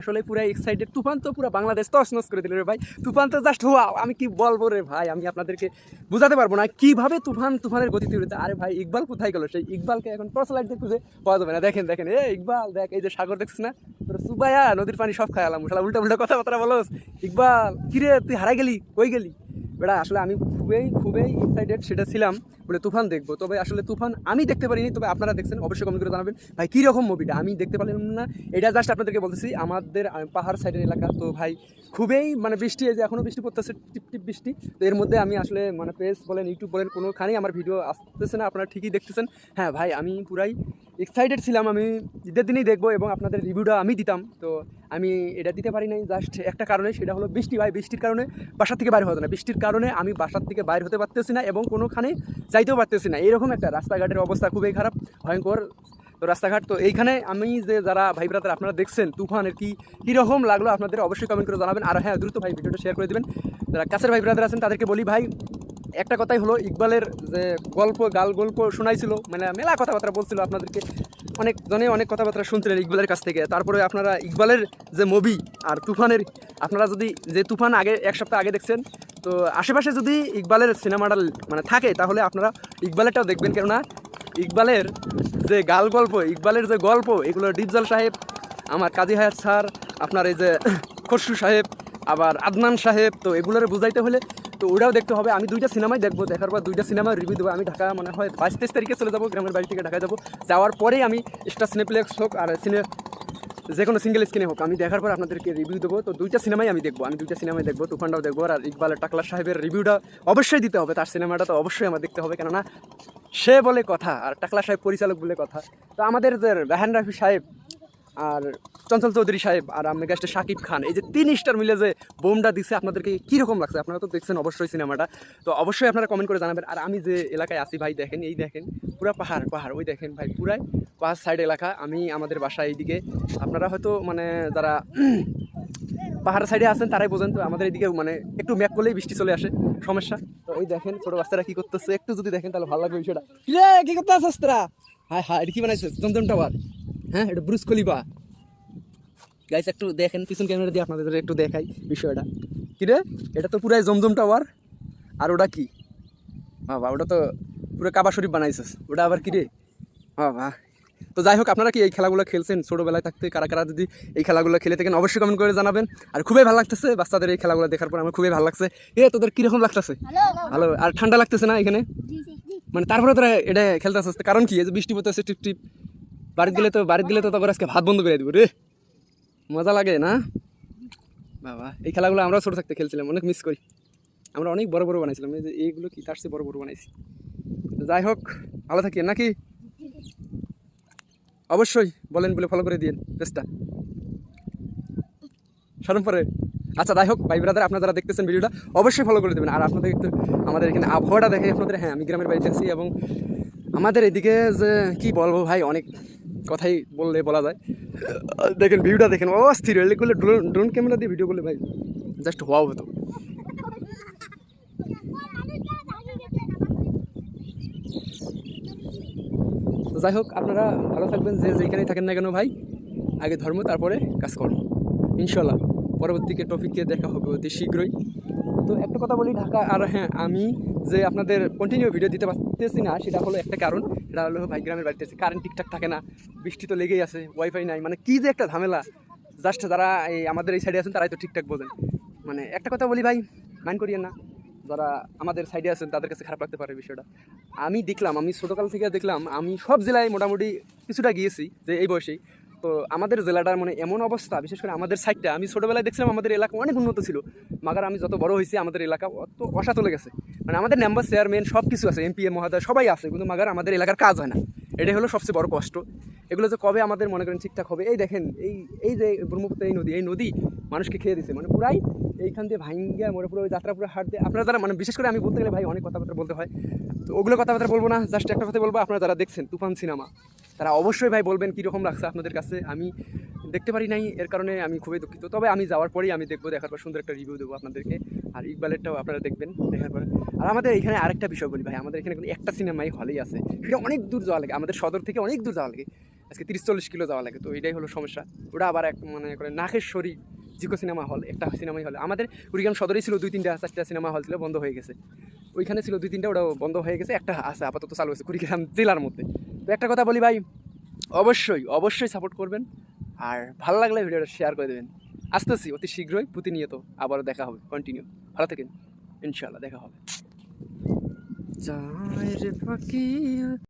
আসলে পুরো এক্সাইটেড তুফান তো পুরো বাংলাদেশ তছনছ করে দিল রে ভাই। তুফান তো জাস্ট ওয়াও আমি কি বলব রে ভাই? আমি আপনাদেরকে বোঝাতে পারব না কীভাবে তুফান তুফানের গতি তুলেছে আরে ভাই, ইকবাল কোথায় গেল? সেই ইকবালকে এখন টর্চ লাইট দিয়ে খুঁজে পাওয়া যাবে না। দেখেন দেখেন। এ ইকবাল, দেখ, এই যে সাগর দেখছিস না? তোর সুবাইয়া, নদীর পানি সব খায়ালাম শালা উল্টা উল্টা কথাবার্তা বলোস। ইকবাল, কিরে, তুই হারাই গেলি? কই গেলি? বেটা আসলে আমি খুবই খুবই এক্সাইটেড সেটা ছিলাম বলে তুফান দেখব। তবে আসলে তুফান আমি দেখতে পারিনি, তবে আপনারা দেখছেন, অবশ্যই কমেন্ট করে জানাবেন, ভাই, কীরকম মুভিটা আমি দেখতে পারলাম না। এটা জাস্ট আপনাদেরকে বলতেছি, আমাদের পাহাড় সাইডের এলাকা। তো ভাই, খুবই মানে বৃষ্টি, এই যে এখনও বৃষ্টি পড়তেছে, টিপ টিপ বৃষ্টি। তো এর মধ্যে আমি আসলে মানে পেজ বলেন ইউটিউব বলেন, কোনোখানেই আমার ভিডিও আসতেছে না, আপনারা ঠিকই দেখতেছেন। হ্যাঁ ভাই, আমি পুরাই এক্সাইটেড ছিলাম আমি, ঈদের দিনেই দেখব এবং আপনাদের রিভিউটা আমি দিতাম। তো আমি এটা দিতে পারি নাই জাস্ট একটা কারণে, সেটা হলো বৃষ্টি ভাই। বৃষ্টির কারণে বাসার থেকে বাইরে হতো না। বৃষ্টির কারণে আমি বাসার থেকে বাইরে হতে পারতেছি না এবং কোনোখানে যাইতেও পারতেছি না। এরকম একটা রাস্তাঘাটের অবস্থা, খুবই খারাপ, ভয়ঙ্কর তো রাস্তাঘাট। তো এইখানে আমি যে যারা ভাই ব্রাদার আপনারা দেখছেন, তুফানের কি, কীরকম লাগল আপনাদের অবশ্যই কমেন্ট করে জানাবেন। আর হ্যাঁ দ্রুত ভাই ভিডিওটা শেয়ার করে দেবেন। যারা কাছের ভাই ব্রাদার আছেন, তাদেরকে বলি ভাই একটা কথাই হলো, ইকবালের যে গল্প গাল গল্প শোনাইছিল মানে মেলা কথাবার্তা বলছিল আপনাদেরকে। অনেক জনে অনেক কথাবার্তা শুনছিলেন ইকবালের কাছ থেকে। তারপরে আপনারা ইকবালের যে মুভি আর তুফানের, আপনারা যদি যে তুফান আগে, এক সপ্তাহ আগে দেখছেন, তো আশেপাশে যদি ইকবালের সিনেমাটা মানে থাকে, তাহলে আপনারা ইকবালেরটাও দেখবেন। কেননা ইকবালের যে গাল গল্প ইকবালের যে গল্প, এগুলো ডিপজল সাহেব, আমার কাজী হায়াত স্যার, আপনার এই যে খসরু সাহেব, আবার আদনান সাহেব, তো এগুলোর বুঝাইতে হলে তো ওটাও দেখতে হবে। আমি দুইটা সিনেমাই দেখব, দেখার পর দুইটা সিনেমার রিভিউ দেবো। আমি ঢাকা মনে হয় বাইশ তেইশ তারিখে চলে যাব, গ্রামের বাড়ি থেকে ঢাকায় যাব। যাওয়ার পরেই আমি স্টার সিনেপ্লেক্স হোক আর সিনে যে কোনো সিঙ্গেল স্ক্রিনে হোক, আমি দেখার পর আপনাদেরকে রিভিউ দেবো। তো দুইটা সিনেমাই আমি দেখব, আমি দুইটা সিনেমাই দেখব, তুফানটাও দেখব। আর ইকবাল টাকলা সাহেবের রিভিউটা অবশ্যই দিতে হবে, তার সিনেমাটা তো অবশ্যই আমার দেখতে হবে। কেননা সে বলে কথা, আর টাকলা সাহেব পরিচালক বলে কথা। তো আমাদের যে রাহান রাফি সাহেব আর চঞ্চল চৌধুরী সাহেব আর আমি গাছটা শাকিব খান। এই যে তিন স্টার মিলে যে বোমটা দিছে, আপনাদেরকে কীরকম লাগছে? আপনারা তো দেখছেন অবশ্যই সিনেমাটা। তো অবশ্যই আপনারা কমেন্ট করে জানাবেন। আর আমি যে এলাকায় আছি ভাই, দেখেন, এই দেখেন, পুরা পাহাড় পাহাড়, ওই দেখেন ভাই, পুরাই পাহাড় সাইড এলাকা। আমি আমাদের বাসা এইদিকে, আপনারা হয়তো মানে যারা পাহাড় সাইডে আছেন, তারাই বোঝেন। তো আমাদের এদিকে মানে একটু ম্যাপ করলেই বৃষ্টি চলে আসে, সমস্যা। তো ওই দেখেন, ছোট বাচ্চারা কি করতেছে, একটু যদি দেখেন তাহলে ভালো লাগবে বিষয়টা। কি করতে তোরা হ্যাঁ হ্যাঁ এটা কি বানাইছে? জমজম টাওয়ার হ্যাঁ এটা ব্রুস কলিবা গাইস একটু দেখেন পিছন ক্যামেরা দিয়ে আপনাদের একটু দেখাই বিষয়টা। কি রে? এটা তো পুরাই জমজম টাওয়ার আর ওটা কি? বাবা ওটা তো পুরো কাবা শরীফ বানাইছিস ওটা আবার কি রে? বাবা তো যাই হোক আপনারা কি এই খেলাগুলো খেলছেন? ছোটোবেলায় থাকতে কারা কারা যদি এই খেলাগুলো খেলে থাকেন অবশ্যই কমেন্ট করে জানাবেন। আর খুবই ভালো লাগতেছে বাচ্চাদের এই খেলাগুলো দেখার পর আমার খুবই ভালো লাগছে। এ তোদের কীরকম লাগতেছে? ভালো আর ঠান্ডা লাগতেছে না এখানে? মানে তারপরে তোরা এটা খেলতে আসতে কারণ কি? বৃষ্টি পড়তেছে, টিপ টিপ। বাড়িতে গেলে তো বাড়িতে গেলে তো তারপর আজকে ভাত বন্ধ করে দিব রে। মজা লাগে, না? বাবা, এই খেলাগুলো আমরাও ছোটো থাকতে খেলছিলাম, অনেক মিস করি। আমরা অনেক বড় বড় বানাইছিলাম, এই যে এইগুলো কি তার চেয়ে বড় বড় বানাইছি। যাই হোক, ভালো থাকি নাকি? অবশ্যই, বলেন বলে ফলো করে দিন পেজটা সরম পরে। আচ্ছা যাই হোক, ভাই ব্রাদার, আপনারা যারা দেখতেছেন ভিডিওটা, অবশ্যই ফলো করে দেবেন। আর আপনাদের একটু, আমাদের এখানে আবহাওয়াটা দেখে আপনাদের হ্যাঁ আমি গ্রামের বাড়িতে আছি এবং আমাদের এদিকে যে, কি বলব ভাই, অনেক কথাই বললে বলা যায়। দেখেন ভিডিওটা দেখেন, অস্থির। এগুলো ড্রোন ড্রোন ক্যামেরা দিয়ে ভিডিও করলে ভাই জাস্ট হওয়া হতো। যাই হোক, আপনারা ভালো থাকবেন, যে যেখানেই থাকেন না কেন ভাই, আগে ধর্ম, তারপরে কাজকর্ম। ইনশাল্লাহ পরবর্তীকে টপিকে দেখা হবে অতি শীঘ্রই। তো একটা কথা বলি, ঢাকা আর হ্যাঁ আমি যে আপনাদের কন্টিনিউ ভিডিও দিতে পারতেছি না, সেটা হলো একটা কারণ, সেটা হলো ভাই গ্রামের বাড়িতে আছে কারেন্ট ঠিকঠাক থাকে না, বৃষ্টি তো লেগেই আছে ওয়াইফাই নাই মানে কী যে একটা ঝামেলা। জাস্ট যারা এই আমাদের এই সাইডে আছেন, তারাই তো ঠিকঠাক বোঝেন। মানে একটা কথা বলি ভাই মাইন্ড করিয়েন না, যারা আমাদের সাইডে আছেন, তাদের কাছে খারাপ লাগতে পারে বিষয়টা। আমি দেখলাম, আমি ছোটোকাল থেকে দেখলাম, আমি সব জেলায় মোটামুটি কিছুটা গিয়েছি, যে এই বয়সেই। তো আমাদের জেলাটার মানে এমন অবস্থা, বিশেষ করে আমাদের সাইডটা আমি ছোটোবেলায় দেখছিলাম আমাদের এলাকা অনেক উন্নত ছিল, মাগার আমি যত বড় হয়েছি, আমাদের এলাকা অত অসা চলে গেছে। মানে আমাদের মেম্বার চেয়ারম্যান সব কিছু আছে এমপি মহোদয় সবাই আছে, কিন্তু মাগার আমাদের এলাকার কাজ হয় না। এটাই হলো সবচেয়ে বড় কষ্ট। এগুলো যে কবে আমাদের মনে করেন ঠিকঠাক হবে, এই দেখেন, এই এই যে ব্রহ্মপুত্র, এই নদী এই নদী মানুষকে খেয়ে দিছে। মানে পুরাই এইখান দিয়ে ভাঙ্গিয়া মরে পুরো ওই যাত্রা পুরো হাট দিয়ে, আপনারা যারা মানে বিশেষ করে আমি বলতে গেলে ভাই, অনেক কথাবার্তা বলতে হয়। তো ওগুলো কথাবার্তা বলব না জাস্ট একটা কথা বলব, আপনারা যারা দেখছেন, তুফান সিনেমা। তারা অবশ্যই ভাই বলবেন কীরকম লাগছে আপনাদের কাছে? আমি দেখতে পারি নাই, এর কারণে আমি খুবই দুঃখিত। তবে আমি যাওয়ার পরেই আমি দেখব, দেখার পর সুন্দর একটা রিভিউ দেবো আপনাদেরকে। আর ইকবালেরটাও আপনারা দেখবেন, দেখার পর। আর আমাদের এখানে আরেকটা বিষয় বলি ভাই, আমাদের এখানে একটা সিনেমাই হলেই আছে। সেটা অনেক দূর যাওয়া লাগে, আমাদের সদর থেকে অনেক দূর যাওয়া লাগে। আজকে তিরিশ চল্লিশ কিলো যাওয়া লাগে, তো এটাই হলো সমস্যা। ওটা আবার এক মানে করে নাকেশ্বরী জিকো সিনেমা হল, একটা সিনেমাই হল। আমাদের কুড়িগ্রাম সদরেই ছিল দুই তিনটা চারটা সিনেমা হল ছিল, বন্ধ হয়ে গেছে। ওইখানে ছিল দুই তিনটা ওটা বন্ধ হয়ে গেছে, একটা আছে আপাতত চালু হয়েছে কুড়িগ্রাম জেলার মধ্যে। তো একটা কথা বলি ভাই, অবশ্যই অবশ্যই সাপোর্ট করবেন আর ভালো লাগলে ভিডিওটা শেয়ার করে দেবেন। আসতেছি অতি শীঘ্রই প্রতিনিয়ত আবারও দেখা হবে কন্টিনিউ ভালো থাকেন ইনশাল্লাহ দেখা হবে।